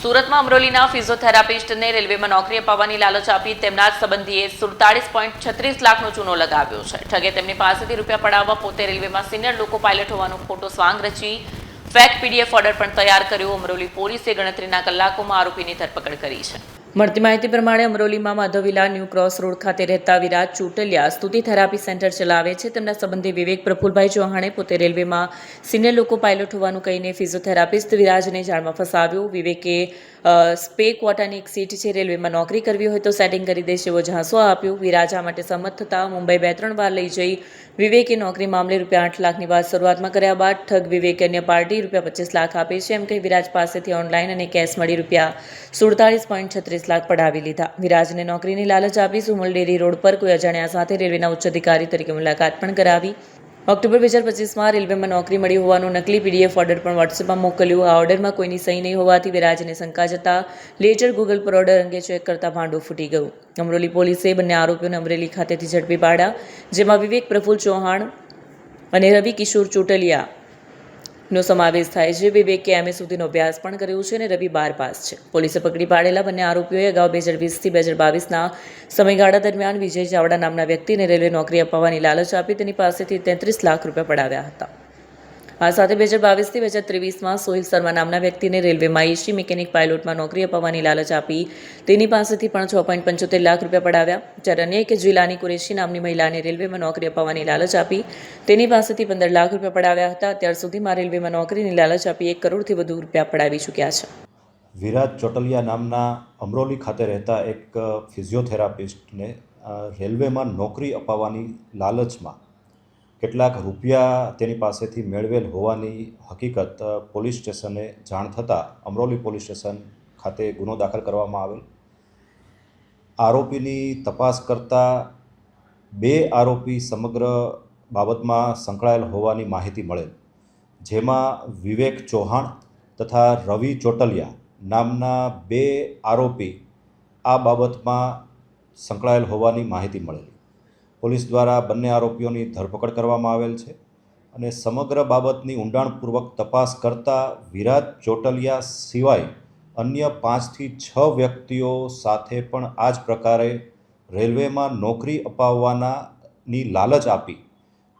સુરતમાં અમરોલીના ફિઝિયોથેરાપિસ્ટને રેલવેમાં નોકરી અપાવવાની લાલચ આપી તેમના જ સંબંધીએ સુડતાળીસ પોઈન્ટ છત્રીસ લાખનો ચૂનો લગાવ્યો છે. ઠગે તેમની પાસેથી રૂપિયા પડાવવા પોતે રેલવેમાં સિનિયર લોકો પાયલટ હોવાનો ખોટો સ્વાંગ રચી ફેક પીડીએફ ઓર્ડર પણ તૈયાર કર્યો. અમરોલી પોલીસે ગણતરીના કલાકોમાં આરોપીની ધરપકડ કરી છે. મળતી માહિતી પ્રમાણે અમરોલીમાં માધવિલા ન્યૂ ક્રોસ રોડ ખાતે રહેતા વિરાજ ચૂંટલિયા સ્તુતિ થેરાપી સેન્ટર ચલાવે છે. તેમના સંબંધી વિવેક પ્રફુલભાઈ ચૌહાણે પોતે રેલવેમાં સિનિયર લોકો પાયલટ હોવાનું કહીને ફિઝિયોથેરાપિસ્ટ વિરાજને જાળમાં ફસાવ્યો. વિવેકે સ્પે ક્વોટાની એક સીટ છે, રેલવેમાં નોકરી કરવી હોય તો સેટિંગ કરી દેશે એવો ઝાંસો આપ્યો. વિરાજ આ માટે સંમત થતાં મુંબઈ બે ત્રણ વાર લઈ જઈ વિવેકે નોકરી મામલે રૂપિયા આઠ લાખની વાત શરૂઆતમાં કર્યા બાદ ઠગ વિવેકે અન્ય પાર્ટી રૂપિયા પચીસ લાખ આપે છે. એમ કહી વિરાજ પાસેથી ઓનલાઈન અને કેશ મળી રૂપિયા સુડતાલીસ પોઈન્ટ છત્રીસ લાખ પડાવી લીધા. વિરાજને નોકરીની લાલચ આપી સુમલ ડેરી રોડ પર કોઈ અજાણ્યા સાથે રેલવેના ઉચ્ચ અધિકારી તરીકે મુલાકાત પણ કરાવી. ઓક્ટોબર બે હજાર પચીસમાં રેલવેમાં નોકરી મળી હોવાનું નકલી પીડીએફ ઓર્ડર પણ વોટ્સએપમાં મોકલ્યું. આ ઓર્ડરમાં કોઈની સહી નહીં હોવાથી વિરાજને શંકા જતા લેટર ગૂગલ પર ઓર્ડર અંગે ચેક કરતા ભાંડું ફૂટી ગયું. અમરોલી પોલીસે બંને આરોપીઓને અમરેલી ખાતેથી ઝડપી પાડ્યા, જેમાં વિવેક પ્રફુલ ચૌહાણ અને રવિ કિશોર ચોટલિયા નો સમાવેશ થાય છે. વિવેકે એમએ સુધીનો અભ્યાસ પણ કર્યો છે અને રવિ બાર પાસ છે. પોલીસે પકડી પાડેલા બંને આરોપીઓએ અગાઉ બે હજાર વીસથી બે હજાર બાવીસના સમયગાળા દરમિયાન વિજય ચાવડા નામના વ્યક્તિને રેલવે નોકરી અપાવવાની લાલચ આપી તેની પાસેથી તેત્રીસ લાખ રૂપિયા પડાવ્યા હતા. આ સાથે બે હજાર બાવીસથી બે હજાર ત્રેવીસમાં સોહિલ શર્મા નામના વ્યક્તિને રેલવેમાં એસી મિકેનિક પાયલોટમાં નોકરી અપાવવાની લાલચ આપી. તેની પાસેથી પણ છ પોઈન્ટ પંચોતેર લાખ રૂપિયા પડાવ્યા. જ્યારે અન્ય એક જિલ્લાની કુરેશી નામની મહિલાને રેલવેમાં નોકરી અપાવવાની લાલચ આપી. તેની પાસેથી પંદર લાખ રૂપિયા પડાવ્યા હતા. અત્યાર સુધીમાં રેલવેમાં નોકરીની લાલચ આપી એક કરોડથી વધુ રૂપિયા પડાવી ચૂક્યા છે. વિરાજ ચોટલિયા નામના અમરોલી ખાતે રહેતા એક ફિઝિયોથેરાપિસ્ટને રેલવેમાં નોકરી અપાવવાની લાલચમાં કેટલાક રૂપિયા તેની પાસેથી મેળવેલ હોવાની હકીકત પોલીસ સ્ટેશને જાણ થતાં અમરોલી પોલીસ સ્ટેશન ખાતે ગુનો દાખલ કરવામાં આવેલ. આરોપીની તપાસ કરતાં બે આરોપી સમગ્ર બાબતમાં સંકળાયેલ હોવાની માહિતી મળેલ. જેમાં વિવેક ચૌહાણ તથા રવિ ચોટલિયા નામના બે આરોપી આ બાબતમાં સંકળાયેલ હોવાની માહિતી મળેલી. પોલીસ દ્વારા બંને આરોપીઓની ધરપકડ કરવામાં આવેલ છે અને સમગ્ર બાબતની ઊંડાણપૂર્વક તપાસ કરતાં વિરાજ ચોટલિયા સિવાય અન્ય પાંચથી છ વ્યક્તિઓ સાથે પણ આ જ પ્રકારે રેલવેમાં નોકરી અપાવવાનાની લાલચ આપી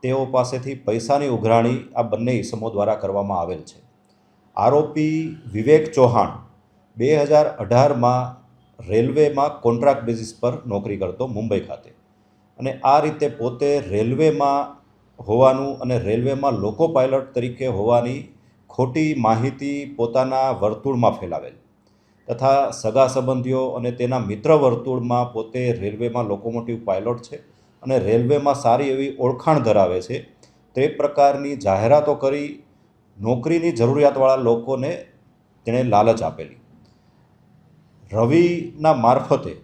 તેઓ પાસેથી પૈસાની ઉઘરાણી આ બંને ઇસમો દ્વારા કરવામાં આવેલ છે. આરોપી વિવેક ચૌહાણ બે હજાર અઢારમાં રેલવેમાં કોન્ટ્રાક્ટ બેઝિસ પર નોકરી કરતો મુંબઈ ખાતે. અને આ રીતે પોતે રેલવેમાં હોવાનું અને રેલવેમાં લોકો પાયલટ તરીકે હોવાની ખોટી માહિતી પોતાના વર્તુળમાં ફેલાવેલ. તથા સગા સંબંધીઓ અને તેના મિત્ર વર્તુળમાં પોતે રેલવેમાં લોકોમોટિવ પાયલોટ છે અને રેલવેમાં સારી એવી ઓળખાણ ધરાવે છે, તે પ્રકારની જાહેરાતો કરી નોકરીની જરૂરિયાતવાળા લોકોને તેણે લાલચ આપેલી. રવિના મારફતે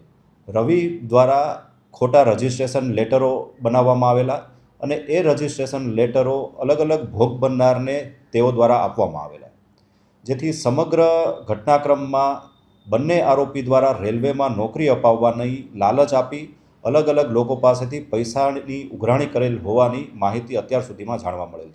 રવિ દ્વારા ખોટા રજિસ્ટ્રેશન લેટરો બનાવવામાં આવેલા અને એ રજિસ્ટ્રેશન લેટરો અલગ અલગ ભોગ બનનારને તેઓ દ્વારા આપવામાં આવેલા. જેથી સમગ્ર ઘટનાક્રમમાં બંને આરોપી દ્વારા રેલવેમાં નોકરી અપાવવાની લાલચ આપી અલગ અલગ લોકો પાસેથી પૈસાની ઉઘરાણી કરેલ હોવાની માહિતી અત્યાર સુધીમાં જાણવા મળેલ છે.